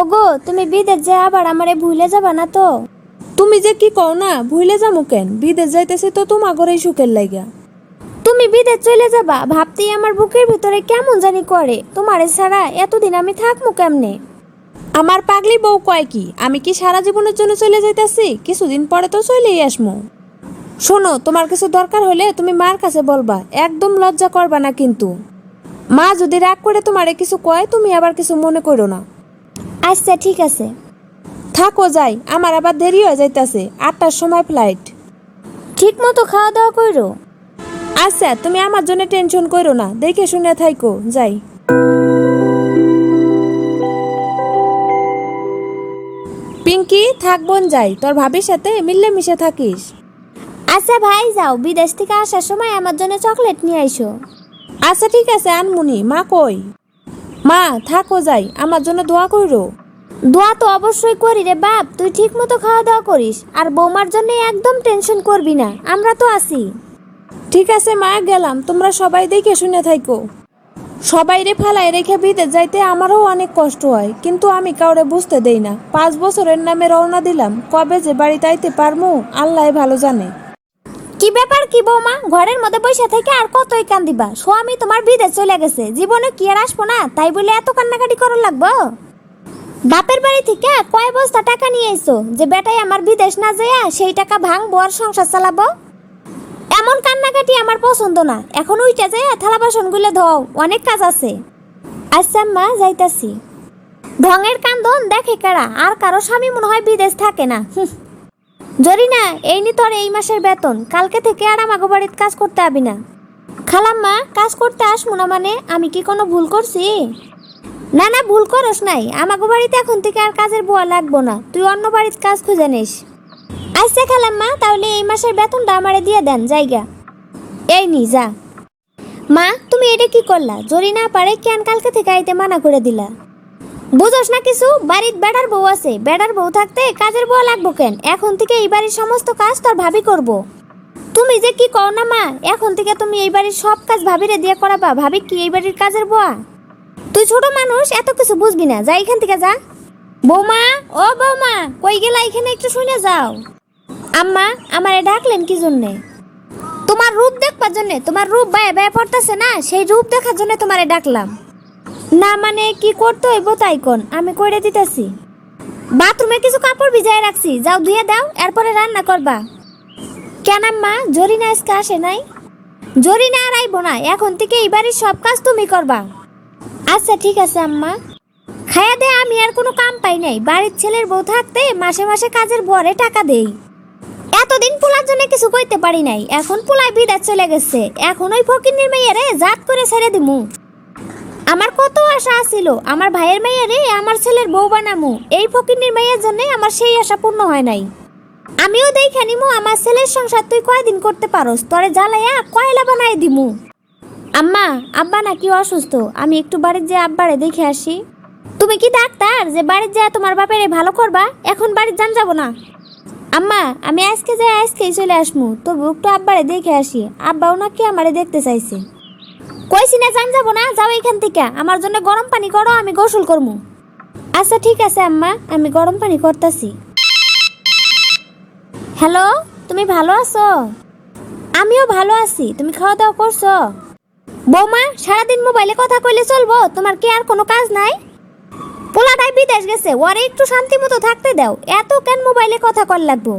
ওগো তুমি বিদেশ যে আবার আমারে ভুলে যাবা না তো? তুমি যে কি কও না ভুলে যামু কেন? বিদেশ যাইতেছি তো তোমার ঘরেই সুখের লাইগা তুমি বিদেশ চলে যাবা ভাবতেই আমার বুকের ভিতরে কেমন জানি করে। তোমারে ছাড়া এতদিন আমি থাকমু কেমনে? আমার পাগলি বউ কয় কি আমি কি সারা জীবনের জন্য চলে যাইতাছি? কিছুদিন পরে তো চলেই আসমু। শোনো তোমার কিছু দরকার হলে তুমি মার কাছে বলবা একদম লজ্জা করবা না কিন্তু। মা যদি রাগ করে তোমারে কিছু কয় তুমি আবার কিছু মনে করো না। আচ্ছা ঠিক আছে। থাকো, যাই। আমার আবার দেরি হয়ে যাইতাছে। আটটার সময় ফ্লাইট ঠিক মতো খাওয়া দাওয়া করো আচ্ছা তুমি আমার জন্য টেনশন করো না। দেখে শুনে থাইকো। যাই। পিঙ্কি, থাক বোন, যাই। তোর ভাবির সাথে মিললে মিশে থাকিস। আচ্ছা ভাই, যাও। বিদেশ থেকে আসার সময় আমার জন্য চকলেট নিয়ে আইসো। আচ্ছা ঠিক আছে, আনমুনি। মা কই? মা থাকো যাই আমার জন্য দোয়া কইরো। দোয়া তো অবশ্যই করি রে বাপ তুই ঠিক মতো খাওয়া দাওয়া করিস আর বৌমার জন্য একদম টেনশন করবি না আমরা তো আছি। ঠিক আছে মা গেলাম তোমরা সবাই দেখে শুনে থাইকো। সবাই রে ফালাই রেখে বিদেশ যাইতে আমারও অনেক কষ্ট হয় কিন্তু আমি কাউরে বুঝতে দেই না। পাঁচ বছরের নামে রওনা দিলাম কবে যে বাড়িতে আইতে পারমু আল্লাহ ভালো জানে। কি ব্যাপার কি বৌমা? ঘরের মধ্যে বসে থেকে আর কতই কান্দিবা? স্বামী তোমার বিদেশ চলে গেছে। জীবনে কি আর আসব না? তাই বলে এত কান্নাকাটি করার লাগবো? বাপের বাড়ি থেকে কয় বস্তা টাকা নিয়ে এসো? যে বেটাই আমার বিদেশ না যাইয়া সেই টাকা ভাঙবো আর সংসার চালাবো? এমন কান্নাকাটি আমার পছন্দ না। এখন উইটা যাইয়া থালা বাসন গুলে ধোও। অনেক কাজ আছে। আচ্ছা মা যাইতাছি। ঢঙের কান্দন দেখে কারা? আর কারও স্বামী মনে হয় বিদেশ থাকে না। জরিনা, এই নি তোর এই মাসের বেতন। কালকে থেকে আর আমাকে বাড়িতে কাজ করতে আবি না। খালাম্মা, কাজ করতে আসব না মানে আমি কি কোনো ভুল করছি? না না, ভুল করস নাই। আমাকে বাড়িতে এখন থেকে আর কাজের বুয়া লাগবো না। তুই অন্য বাড়িতে কাজ খুঁজে নিস। আচ্ছা খালাম্মা, তাহলে এই মাসের বেতনটা আমারে দিয়ে দেন জায়গা এই নি, যা। মা, তুমি এটা কি করলা? জরি না পারে কেন কালকে থেকে আইতে মানা করে দিলা? বুঝোস না কিছু? বাড়ির বেড়ার বউ আছে। বেড়ার বউ থাকতে কাজের বউ লাগবো কেন? এখন থেকে এই বাড়ির সমস্ত কাজ তোর ভাবি করব। তুমি যে কি কও না, মা? এখন থেকে তুমি এই বাড়ির সব কাজ ভাবিরে দিয়ে করাবা। ভাবি কি এই বাড়ির কাজের বুয়া তুই ছোট মানুষ, এত কিছু বুঝবি না। যা এখান থেকে যা। বৌমা? ও বৌমা, কই গেলা? এখানে একটু শুনে যাও। আম্মা, আমারে ডাকলেন কি জন্যে? তোমার রূপ দেখবার জন্য, তোমার রূপ বায়ে বায়ে পড়তেছে না? সেই রূপ দেখার জন্য তোমারে ডাকলাম। না মানে কি করতে হইব তাই কোন, আমি করে দিতেছি। বাথরুমে কিছু কাপড় ভিজায় রাখছি, যাও ধুয়ে দাও, এরপরে রান্না করবা। কেন আম্মা, জরিনা আজকে আসে নাই? জরিনা আর আইব না, এখন থেকে এই সব কাজ তুমি করবা। আচ্ছা ঠিক আছে আম্মা। খায়া দে, আমি আর কোনো কাম পাই নাই, বাড়ির ছেলের বউ থাকতে মাসে মাসে কাজের বরে টাকা দেই। এতদিন পোলার জন্য কিছু কইতে পারি নাই, এখন পোলায় বিদায় চলে গেছে, এখন ওই ফকির মেয়েরে জাত করে ছেড়ে দিমু। আমার কত আশা আছিল। আমার ভাইয়ের মেয়েরে আমার ছেলের বউ বানামু। এই ফকিরনির মেয়ের জন্য আমার সেই আশা পূর্ণ হয় নাই। আমিও দেখে নিমু, আমার ছেলের সংসার তুই কয়দিন করতে পারোস? তরে জ্বালাইয়া কয়লা বানাই দিমু। আম্মা, আব্বা নাকি অসুস্থ? আমি একটু বাড়ির যে আব্বারে দেখে আসি। তুমি কি ডাক্তার যে বাড়ির যা তোমার বাপেরে ভালো করবা? এখন বাড়ির যান যাব না। আম্মা, আমি আজকে যাই আজকেই চলে আসমু। তবু একটু আব্বারে দেখে আসি। আব্বাও নাকি আমারে দেখতে চাইছে। কইছি না যান যাব না, যাও এখান থেকে। আমার জন্য গরম পানি করো, আমি গোসল করমু। আচ্ছা ঠিক আছে, আম্মা, আমি গরম পানি করতেছি। হ্যালো, তুমি ভালো আছো? আমিও ভালো আছি, তুমি খাওয়া দাওয়া করছ? বৌমা, সারাদিন মোবাইলে কথা কইলে চলবো, তোমার কি আর কোনো কাজ নাই? পোলাটাই বিদেশ গেছে, ওরে একটু শান্তি মতো থাকতে দাও, এত কেন মোবাইলে কথা কল লাগবো?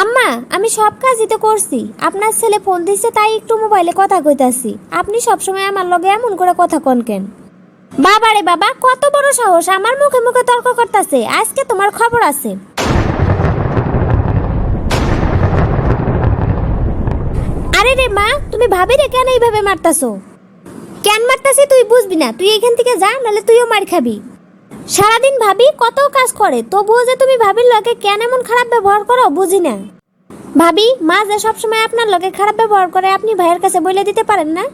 আম্মা, আমি সব কাজই তো করছি। আপনার ছেলে ফোন দিছে, তাই একটু মোবাইলে কথা কইতাছি। আপনি সবসময় আমার লগে এমন করে কথা কন কেন? বাবা রে বাবা, কত বড় সাহস, আমার মুখে মুখে তর্ক করতেছে। আজকে তোমার খবর আছে। আরে রে মা, তুমি ভাবি রে কেন এইভাবে মারতাছো? কেন মারতাছি তুই বুঝবি না, তুই এখান থেকে যা, নাহলে তুইও মার খাবি। সারাদিন ভাবি কত কাজ করে, তবুও যে তুমি ভাবির লগে কেন এমন খারাপ ব্যবহার করো বুঝি না। ভাবি, মা যে সবসময় আপনার লগে খারাপ ব্যবহার করে, আপনি ভাইয়ের কাছে বলে দিতে পারেন না?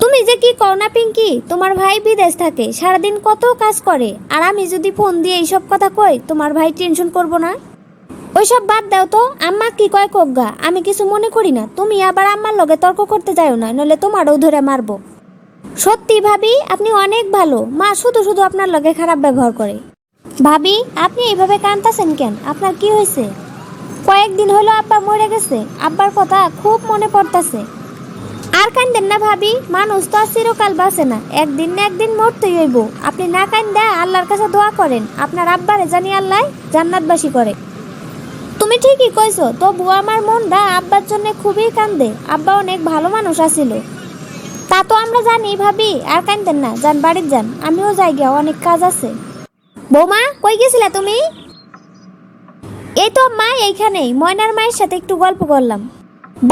তুমি যে কি কও না পিঙ্কি, তোমার ভাই বিদেশ থাকে, সারাদিন কত কাজ করে, আর আমি যদি ফোন দিয়ে এইসব কথা কই, তোমার ভাই টেনশন করব না? ওইসব বাদ দাও তো, আম্মা কি কয় কোগা, আমি কিছু মনে করি না, তুমি আবার আম্মার লগে তর্ক করতে যাও না, নইলে তোমারও ধরে মারবো। সত্যি ভাবি, আপনি অনেক ভালো। মা শুধু শুধু আপনার লগে খারাপ ব্যবহার করে। ভাবি, আপনি এইভাবে কাঁদতেছেন কেন? আপনার কি হয়েছে? কয়েকদিন হলো আব্বা মরে গেছে। আব্বার কথা খুব মনে পড়তাছে। আর কান্দেন না ভাবি, মানুষ তো আর চিরকাল বাঁচে না। একদিন না একদিন মরতেই হইব। আপনি না কান্দা আল্লাহর কাছে দোয়া করেন। আপনার আব্বারে জানি আল্লাহ জান্নাতবাসী করে। তুমি ঠিকই কইছো তবু আমার মনটা আব্বার জন্য খুবই কান্দে। আব্বা অনেক ভালো মানুষ আছিল। তা তো আমরা জানি ভাবি, আর কান্দেন না, যান, বাড়ির যান, আমিও যাই গিয়া, অনেক কাজ আছে। বৌমা, কই গেছিলা তুমি? এই তো মা এইখানেই, ময়নার মায়ের সাথে একটু গল্প করলাম।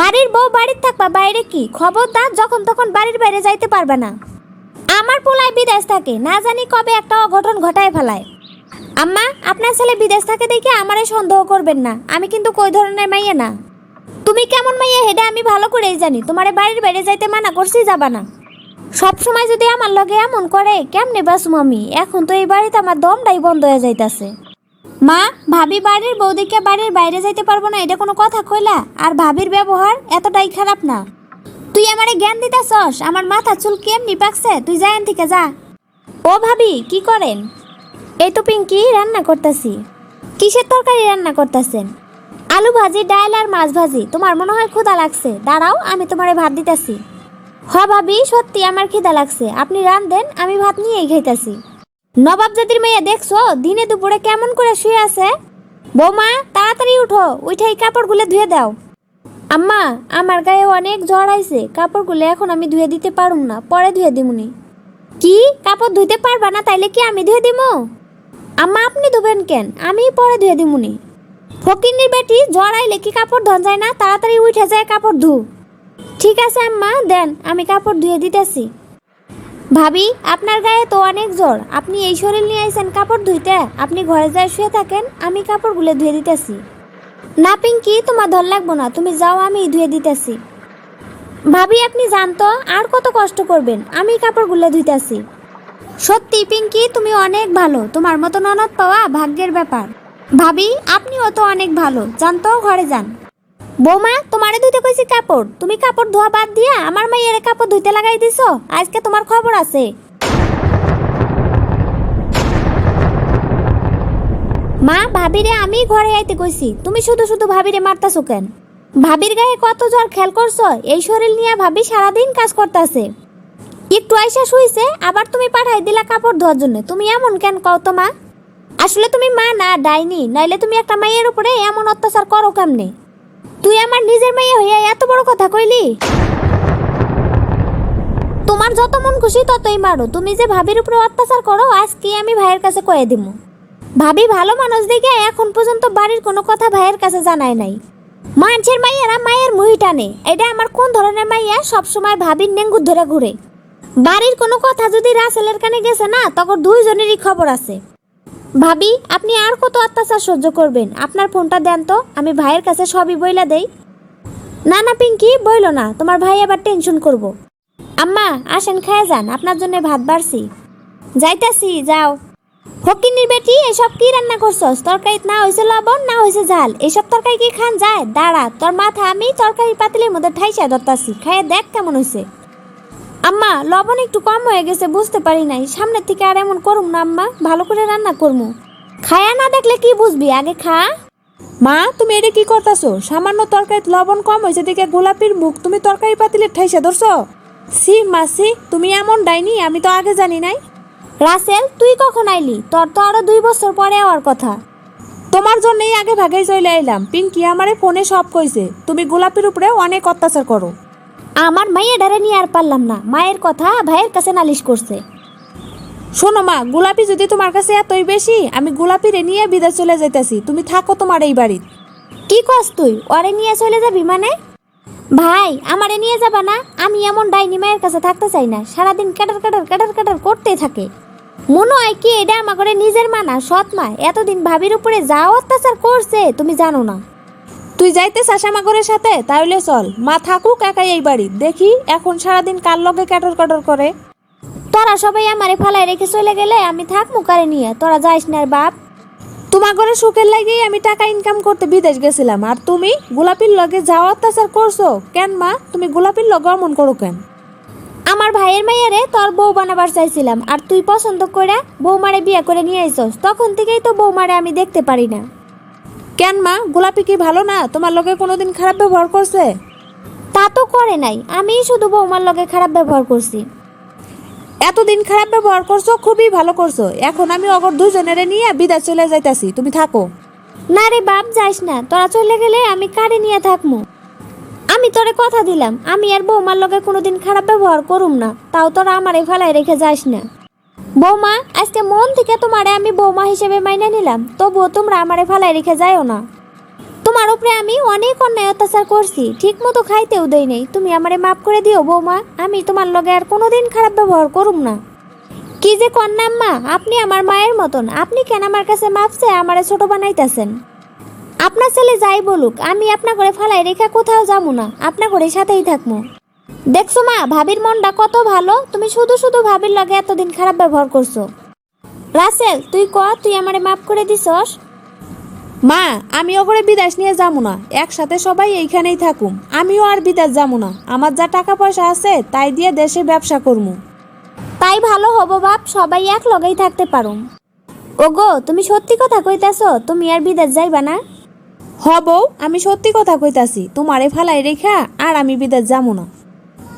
বাড়ির বউ বাড়ির থাকবা, বাইরে কি? খবরদার যখন তখন বাড়ির বাইরে যাইতে পারবে না। আমার পোলায় বিদেশ থাকে, না জানি কবে একটা অঘটন ঘটায় ফেলায়। আম্মা, আপনার ছেলে বিদেশ থাকে দেখে আমারে সন্দেহ করবেন না, আমি কিন্তু কই ধরনের মাইয়া না। তুমি কেমন মাইয়া হেডে, আমি ভালো করেই জানি। তোমারে বাড়ির বাইরে যাইতে মানা করছি, যাবা না। সব সময় যদি আমার লগে এমন করে, কেমনে বাসুম আমি? এখন তো এই বাড়িতে আমার দমটাই বন্ধ হয়ে যাইতাছে। মা, ভাবি বাড়ির বৌদিকে বাড়ির বাইরে যাইতে পারব না, এটা কোনো কথা কইলা? আর ভাবির ব্যবহার এতটাই খারাপ না। তুই আমারে জ্ঞান দিতেছস, আমার মাথা চুল কেমনি পাকছে? তুই যাই থেকে যা। ও ভাবি, কি করেন? এই তো পিঙ্কি, রান্না করতেছি। কিসের তরকারি রান্না করতেছেন? আলু ভাজি, ডাল আর মাছ ভাজি। তোমার মনে হয় ক্ষুধা লাগছে। দাঁড়াও, আমি তোমারে ভাত দিতেছি। হ ভাবি, সত্যি আমার খিদা লাগছে। আপনি রান দেন, আমি ভাত নিয়েই খাইতাছি। নবাব জাতির মেয়ে, দেখছ? দিনে দুপুরে কেমন করে শুয়ে আছে? বৌমা, তাড়াতাড়ি উঠো। উঠে এই কাপড়গুলো ধুয়ে দাও। আম্মা, আমার গায়ে অনেক জ্বর আইছে। কাপড়গুলো এখন আমি ধুয়ে দিতে পারুম না। পরে ধুয়ে দিমুনি। কি? কাপড় ধুইতে পারবা না, তাইলে কি আমি ধুয়ে দিমু? আম্মা, আপনি ধুবেন কেন? আমি পরে ধুয়ে দিমুনি। ফকিন্নির বেটি জ্বর আইলে কি কাপড় ধন যায় না? তাড়াতাড়ি উঠে যায় কাপড় ধু। ঠিক আছে, আম্মা, দেন, আমি কাপড় ধুয়ে দিতেছি। ভাবি, আপনার গায়ে তো অনেক জ্বর। আপনি এই শরীর নিয়ে আইছেন কাপড় ধুইতে। আপনি ঘরে যায় শুয়ে থাকেন, আমি কাপড়গুলো ধুয়ে দিতেছি। না, পিঙ্কি, তোমার ধর লাগবো না। তুমি যাও, আমি ধুয়ে দিতেছি। ভাবি, আপনি জানতো আর কত কষ্ট করবেন? আমি কাপড়গুলো ধুইতেছি। সত্যি, পিঙ্কি, তুমি অনেক ভালো। তোমার মতো ননদ পাওয়া ভাগ্যের ব্যাপার। ভাবি, আপনিও তো অনেক ভালো। জানতো ঘরে যান। বৌমা, তোমারে ধুইতে কইছি কাপড়। তুমি কাপড় ধোয়া বাদ দিয়া আমার মাইয়ের কাপড় ধুইতে লাগাই দিছো? আজকে তোমার খবর আছে। মা, ভাবিরে আমি ঘরে আইতে কইছি। তুমি শুধু শুধু ভাবিরে মারতাছো কেন? ভাবির গায়ে কত জ্বর খেয়াল করছ? এই শরীর নিয়ে ভাবি সারাদিন কাজ করতেছে। একটু আইসা শুইছে, আবার তুমি পাঠাই দিলা কাপড় ধোয়ার জন্য। তুমি এমন কেন কও তো মা? আসলে তুমি মা না, ডাইনি। নাইলে তুমি একটা মাইয়ের উপরে এমন অত্যাচার করো কেমনে? তুই আমার নিজের মেয়ে হইয়া এত বড় কথা কইলি? তোমার যত মন খুশি ততই মারো। তুমি যে ভাবির উপরে অত্যাচার করো, আজকে আমি ভাইয়ের কাছে কয়ে দিমু। ভাবি ভালো মানুষ দেখে এখন পর্যন্ত বাড়ির কোনো কথা ভাইয়ের কাছে জানায় নাই। মানুষের মাইয়ারা মায়ের মুহি টানে। এটা আমার কোন ধরনের মাইয়া? সবসময় ভাবির নেঙ্গুর ধরে ঘুরে। বাড়ির কোনো কথা যদি রাসেলের কানে গেছে না, তখন দুইজনেরই খবর আছে। ভাবি, আপনি আর কত অত্যাচার সহ্য করবেন? আপনার ফোনটা দেন তো, আমি ভাইয়ের কাছে সবই বইলা দেই। না না পিঙ্কি, বইল না, তোমার ভাই আবার টেনশন করব। আম্মা, আসেন, খায় যান, আপনার জন্য ভাত বাড়ছি। যাইতাছি, যাও। ফকিনির বেটি, এসব কি রান্না করছস? তরকারি না হয়েছে লবণ, না হয়েছে ঝাল? এসব তরকারি কি খান যায়? দাঁড়া, তোর মাথা আমি তরকারি পাতিলের মধ্যে ঠাইসা ধরতাছি। খাইয়ে দেখ কেমন হয়েছে আম্মা লবণ একটু কম হয়ে গেছে বুঝতে পারি নাই। সামনের থেকে আর এমন করুম না আম্মা ভালো করে রান্না করমু। খায়া না দেখলে কি বুঝবি? আগে খা। মা তুমি এটা কি করতেছো? সামান্য তরকারিতে লবণ কম হয়েছে দেখে গোলাপির মুখ তুমি তরকারি পাতিলে ঠাইসা ধরছো? সি মাসি তুমি এমন ডাইনি আমি তো আগে জানি নাই। রাসেল তুই কখন আইলি? তোর তো আরও দুই বছর পরে হওয়ার কথা। তোমার জন্যই আগে ভাগেই চলে আইলাম। পিঙ্কি আমারে ফোনে সব কইছে। তুমি গোলাপির উপরে অনেক অত্যাচার করো। আমার মাইয়া ডারে নিয়ে আর পারলাম না। মায়ের কথা ভাইয়ের কাছে নালিশ করছে। শোনো মা গোলাপি যদি তোমার কাছে এতই বেশি আমি গোলাপিরে নিয়ে বিদেশ চলে যাইতাছি। তুমি থাকো তোমার এই বাড়ির কি কস তুই? ওরে নিয়ে চলে যাবি মানে? ভাই আমারে নিয়ে যাবা না? আমি এমন ডাইনি মায়ের কাছে থাকতে চাই না। সারাদিন কাটার কাটার কাটার কাটার করতেই থাকে। মনে হয় কি এটা আমার করে নিজের মানা সৎ মা। এতদিন ভাবির উপরে যা অত্যাচার করছে তুমি জানো না। তুই যাইতে চাষামা ঘরের সাথে? তাহলে চল। মা থাকুক একাই এই বাড়ি। দেখি এখন সারাদিন কার লগে কাটর কাটর করে। তোরা সবাই আমারে ফালাই রেখে চলে গেলে আমি থাক মুখারে নিয়ে। তোরা যাইস না বাপ। তোমার ঘরে সুখের লাগেই আমি টাকা ইনকাম করতে বিদেশ গেছিলাম। আর তুমি গোলাপির লগে যাওয়া অত্যাচার করছ? কেন মা? তুমি গোলাপির লগে অমন করো কেন? আমার ভাইয়ের মাইয়ারে তোর বউ বানাবার চাইছিলাম। আর তুই পছন্দ করে বৌমারে বিয়ে করে নিয়ে আইছস। তখন থেকেই তো বৌমারে আমি দেখতে পারি না। কেন মা? গোলাপি কি ভালো না? তোমার লগে কোনোদিন খারাপ ব্যবহার করছে? তা তো করে নাই। আমিই শুধু বৌমার লগে খারাপ ব্যবহার করছি। এতদিন খারাপ ব্যবহার করছ খুবই ভালো করছ। এখন আমি অগর দুজনের নিয়ে বিদায় চলে যাইতাছি। তুমি থাকো। না রে বাপ যাইস না। তোরা চলে গেলে আমি কারে নিয়ে থাকমু? আমি তোরে কথা দিলাম। আমি আর বৌমার লগে কোনোদিন খারাপ ব্যবহার করুম না। তাও তোরা আমারে ফেলাই রেখে যাস না। বৌমা, আজকে মন থেকে তোমারে আমি বৌমা হিসেবে মাইনে নিলাম। তবুও তোমরা আমারে ফালাই রেখে যাইও না। তোমার উপরে আমি অনেক অন্যায় অত্যাচার করছি। ঠিক মতো খাইতেও দেই নেই। তুমি আমারে মাফ করে দিও বৌমা। আমি তোমার লগে আর কোনোদিন খারাপ ব্যবহার করুম না। কি যে কন্যাম মা আপনি আমার মায়ের মতন। আপনি কেন আমার কাছে মাপছে আমারে ছোট বানাইতেছেন? আপনার ছেলে যাই বলুক, আমি আপনা করে ফালাই রেখা কোথাও যাব না। আপনা করে সাথেই থাকব দেখছ মা ভাবির মনটা কত ভালো। তুমি শুধু শুধু ভাবির লগে এতদিন খারাপ ব্যবহার করছ। রাসেল তুই ক তুই আমারে মাফ করে দিছস? মা আমি ওগরে বিদেশ নিয়ে যাব না। একসাথে সবাই এইখানেই থাকুম। আমিও আর বিদেশ যাব না। আমার যা টাকা পয়সা আছে তাই দিয়ে দেশে ব্যবসা করব তাই ভালো হব বাপ সবাই এক লগেই থাকতে পারুম। ওগো তুমি সত্যি কথা কইতাছো তুমি আর বিদেশ যাইবা না? হব আমি সত্যি কথা কইতাছি। তোমারে ফালাই রেখা আর আমি বিদেশ যাব না।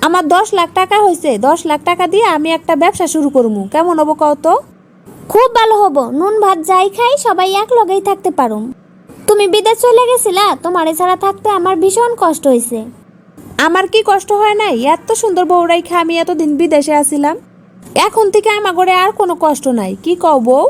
আমার দশ লাখ টাকা হয়েছে দশ লাখ টাকা দিয়ে আমি একটা ব্যবসা শুরু করব কেমন হব কত খুব ভালো হব। নুন ভাত যাই খাই সবাই এক লগেই থাকতে পারুম। তুমি বিদেশ চলে গেছিলা তোমার এছাড়া থাকতে আমার ভীষণ কষ্ট হয়েছে আমার কি কষ্ট হয় নাই? এত সুন্দর বউ রেখা আমি এতদিন বিদেশে আছিলাম। এখন থেকে আমার ঘরে আর কোনো কষ্ট নাই। কি কও বউ?